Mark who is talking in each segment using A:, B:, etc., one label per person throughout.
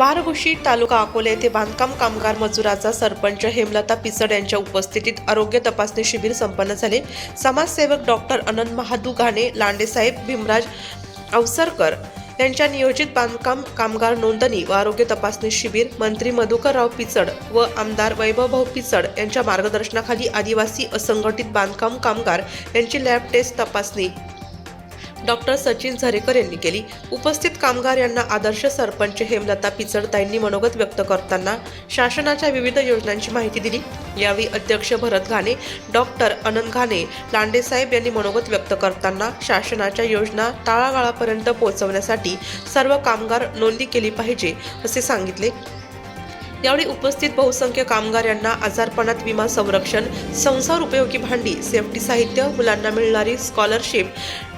A: वारगुशी तालुका अकोले येथे बांधकाम कामगार मजुराचा सरपंच हेमलता पिसड यांच्या उपस्थितीत आरोग्य तपासणी शिबिर संपन्न झाले. समाजसेवक डॉक्टर अनंत महादू घाणे लांडेसाहेब भीमराज अवसरकर यांच्या नियोजित बांधकाम कामगार नोंदणी व आरोग्य तपासणी शिबिर मंत्री मधुकरराव पिचड व आमदार वैभवभाऊ पिचड यांच्या मार्गदर्शनाखाली आदिवासी असंघटित बांधकाम कामगार यांची लॅब टेस्ट तपासणी डॉक्टर सचिन झरेकर यांनी केली. उपस्थित कामगार यांना आदर्श सरपंच हेमलता पिचडताईंनी मनोगत व्यक्त करताना शासनाच्या विविध योजनांची माहिती दिली. यावेळी अध्यक्ष भरत घाणे डॉक्टर अनंत घाणे लांडेसाहेब यांनी मनोगत व्यक्त करताना शासनाच्या योजना तळागाळापर्यंत पोहोचवण्यासाठी सर्व कामगार नोंदी केली पाहिजे असे सांगितले. यावेळी उपस्थित बहुसंख्य कामगार यांना आजारपणात विमा संरक्षण संसार उपयोगी भांडी सेफ्टी साहित्य मुलांना मिळणारी स्कॉलरशिप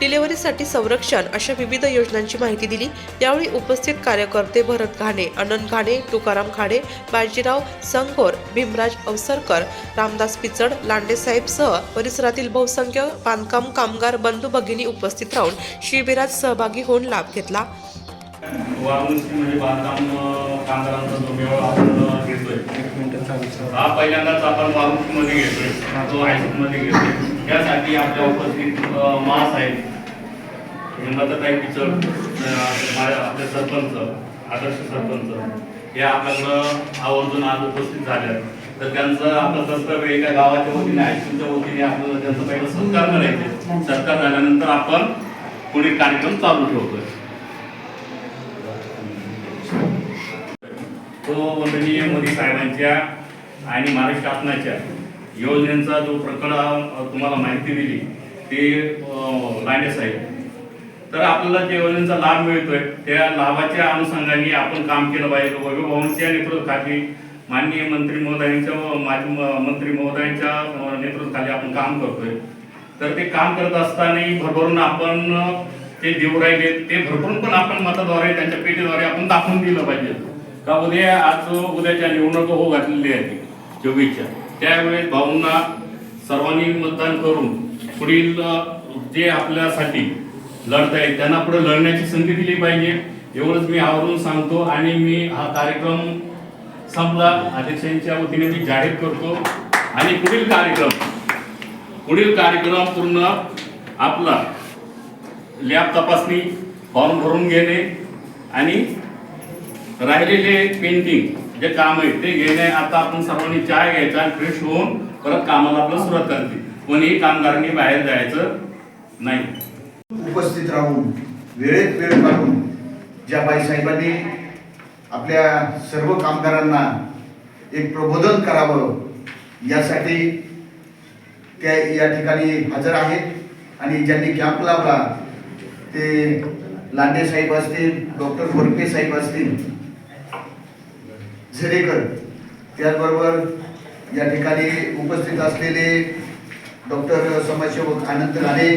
A: डिलिव्हरीसाठी संरक्षण अशा विविध योजनांची माहिती दिली. यावेळी उपस्थित कार्यकर्ते भरत घाणे अनंत घाणे तुकाराम खाडे बाजीराव संघोर भीमराज अवसरकर रामदास पिचड लांडेसाहेबसह परिसरातील बहुसंख्य बांधकाम कामगार बंधू भगिनी उपस्थित राहून शिबिरात सहभागी होऊन लाभ घेतला.
B: म्हणजे बांधकाम कामगारांचा जो मेळावा आपण अं, घेतोय हा पहिल्यांदाच आपण वारणुसीमध्ये घेतोय. तो हायस्कूलमध्ये घेतोय. त्यासाठी आपल्या उपस्थित अं, महासाहेब हिंमताताई पिचड आपले सरपंच आदर्श सरपंच हे आपल्याकडं आवर्जून आज उपस्थित झाले तर त्यांचं आपलं कर्तव्य एका गावाच्या वतीने हायस्कूलच्या वतीने आपल्याला त्यांचं पहिलं सत्कार करायचे. सत्कार झाल्यानंतर आपण पुढील कार्यक्रम चालू ठेवतोय. तो वंदनीय मोदी साहेबांच्या आणि महाराष्ट्र शासनाच्या योजनेचा जो प्रकल्प तुम्हाला माहिती दिली ते लांडे साहेब. तर आपल्याला जे योजनेचा लाभ मिळतोय. त्या लाभाच्या अनुषंगाने आपण काम केलं पाहिजे. वैभवभावांच्या नेतृत्वाखाली माननीय मंत्री महोदयांच्या व माजी म- मंत्री महोदयांच्या नेतृत्वाखाली आपण काम करतोय. तर ते काम करत असतानाही भरभरून आपण ते देऊ राहिले ते भरभरून पण आपण मताद्वारे त्यांच्या पेटीद्वारे आपण दाखवून दिलं पाहिजे. का उद्या आज उद्याच्या निवडणूक हो घातलेली आहे चोवीसच्या त्यावेळेस भाऊंना सर्वांनी मतदान करून पुढील जे आपल्यासाठी लढत आहे त्यांना पुढे लढण्याची संधी दिली पाहिजे. एवढंच मी आवरून सांगतो आणि मी हा कार्यक्रम संपला. अध्यक्षांच्या वतीने मी जाहीर करतो. आणि पुढील कार्यक्रम पुढील कार्यक्रम पूर्ण आपला लॅब तपासणी फॉर्म भरून घेणे आणि राहिलेले पेंटिंग जे काम आहे ते घेणे आता आपण सर्वांनी चाय घ्यायचा फ्रेश होऊन परत कामाला आपलं सुरुवात करते कोणीही कामगारांनी बाहेर जायचं नाही.
C: उपस्थित राहून वेळेत वेळ काढून ज्या बाईसाहेबांनी आपल्या सर्व कामगारांना एक प्रबोधन करावं यासाठी त्या या ठिकाणी हजर आहेत. आणि ज्यांनी कॅम्प लावला ते लांडे साहेब असतील डॉक्टर वरपे साहेब असतील झरेकर त्याचबरोबर या ठिकाणी उपस्थित असलेले डॉक्टर समाजसेवक आनंद राणे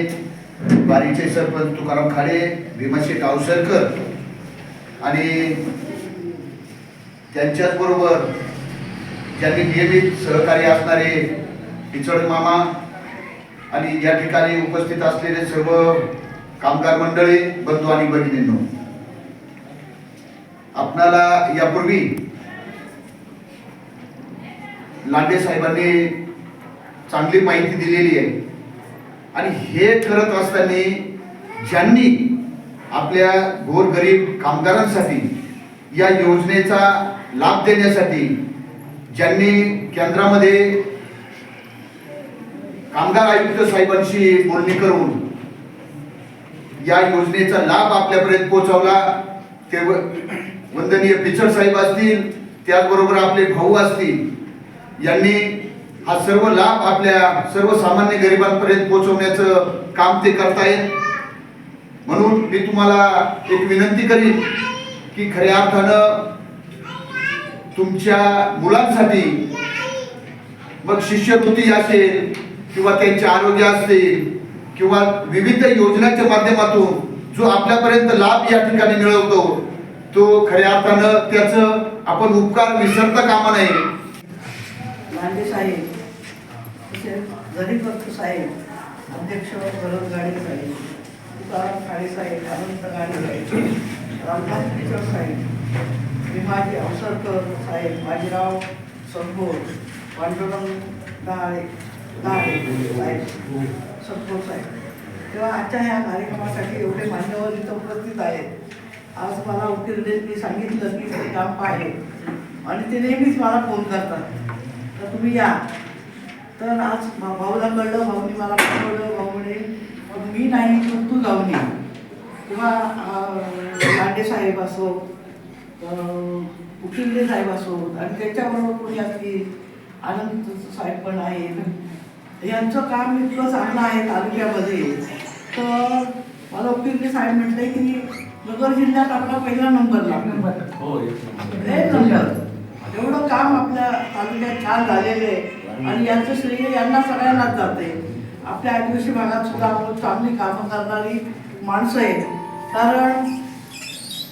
C: बारीचे सरपंच तुकाराम खाडे भीमाशेठ आवसरकर आणि त्यांच्याच बरोबर ज्यांनी नियमित सहकार्य असणारे पिचड मामा आणि या ठिकाणी उपस्थित असलेले सर्व कामगार मंडळी बंधू आणि भगिनींनो आपणाला यापूर्वी लांडे साहेबांनी चांगली माहिती दिलेली आहे. आणि हे करत असताना ज्यांनी आपल्या गोरगरीब कामगारांसाठी या योजनेचा लाभ देण्यासाठी ज्यांनी केंद्रामध्ये कामगार आयुक्त साहेबांशी बोलणी करून या योजनेचा लाभ आपल्यापर्यंत पोहोचवला ते वंदनीय पिचड साहेब असतील त्याचबरोबर आपले भाऊ असतील यांनी हा सर्व लाभ आपल्या सर्वसामान्य गरिबांपर्यंत पोहोचवण्याचं काम ते करतायत. म्हणून मी तुम्हाला एक विनंती करीन की खऱ्या अर्थानं तुमच्या मुलांसाठी मग शिष्यवृत्ती असेल किंवा त्यांचे आरोग्य असतील किंवा विविध योजनांच्या माध्यमातून जो आपल्यापर्यंत लाभ या ठिकाणी मिळवतो तो खऱ्या अर्थानं त्याचं आपण उपकार विसरता कामा नये.
D: लांडे साहेब तसेच झरीकर्त साहेब अध्यक्ष भरत गाडे साहेब तुकाराम काळे साहेब अनंत गाडे साहेब रामदास टीचर साहेब भीमाजी अवसरकर साहेब बाजीराव सदभोर पांडुरंग दहाळे दहाळे साहेब सदभोर साहेब. तेव्हा आजच्या ह्या कार्यक्रमासाठी एवढे मान्यवर इथं उपस्थित आहेत. आज मला वकील मी सांगितलं की ते काम आहे आणि ते नेहमीच मला फोन करतात. तर तुम्ही या. तर आज भाऊला कळलं भाऊनी मला पाठवलं भाऊ म्हणे मग मी नाही पण तू जाऊन ये. किंवा लांडे साहेब असो उकिंदे साहेब असो आणि त्याच्याबरोबर कोणी असतील आनंद साहेब पण आहेत. यांचं काम इतकं चांगलं आहे तालुक्यामध्ये. तर मला उकिंदे साहेब म्हटले की नगर जिल्ह्यात आपला पहिला नंबर लागला
B: हो एक नंबर.
D: अतिशय छान झालेले आणि यांचं श्रेय यांना सगळ्यांनाच जाते. आपल्या आदिवासी भागात सुद्धा आपण चांगली कामं करणारी माणसं आहेत. कारण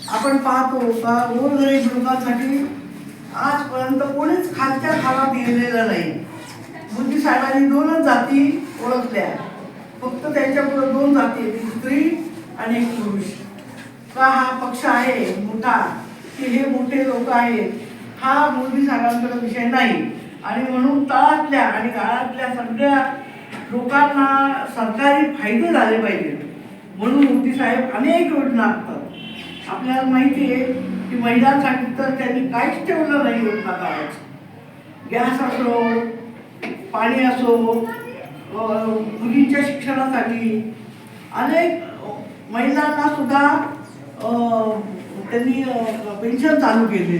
D: आपण पाहतो का गोरगरीब लोकांसाठी आजपर्यंत कोणीच खालच्या खालात गेलेलं नाही. मोदी साहेबांनी दोनच जाती ओळखल्या. फक्त त्यांच्यापुढे दोन जाती आहेत, स्त्री आणि एक पुरुष. का हा पक्ष आहे मोठा? की हे मोठे लोक आहेत? हा मोदी साहेबांकडे विषय नाही. आणि म्हणून तळातल्या आणि गाळातल्या सगळ्या लोकांना सरकारी फायदे झाले पाहिजेत. म्हणून मोदी साहेब अनेक योजना आखतात आपल्याला माहिती आहे की महिलांसाठी तर त्यांनी काहीच ठेवलं नाही योजना काळात गॅस असो पाणी असो मुलींच्या शिक्षणासाठी अनेक महिलांना सुद्धा त्यांनी पेन्शन चालू केले.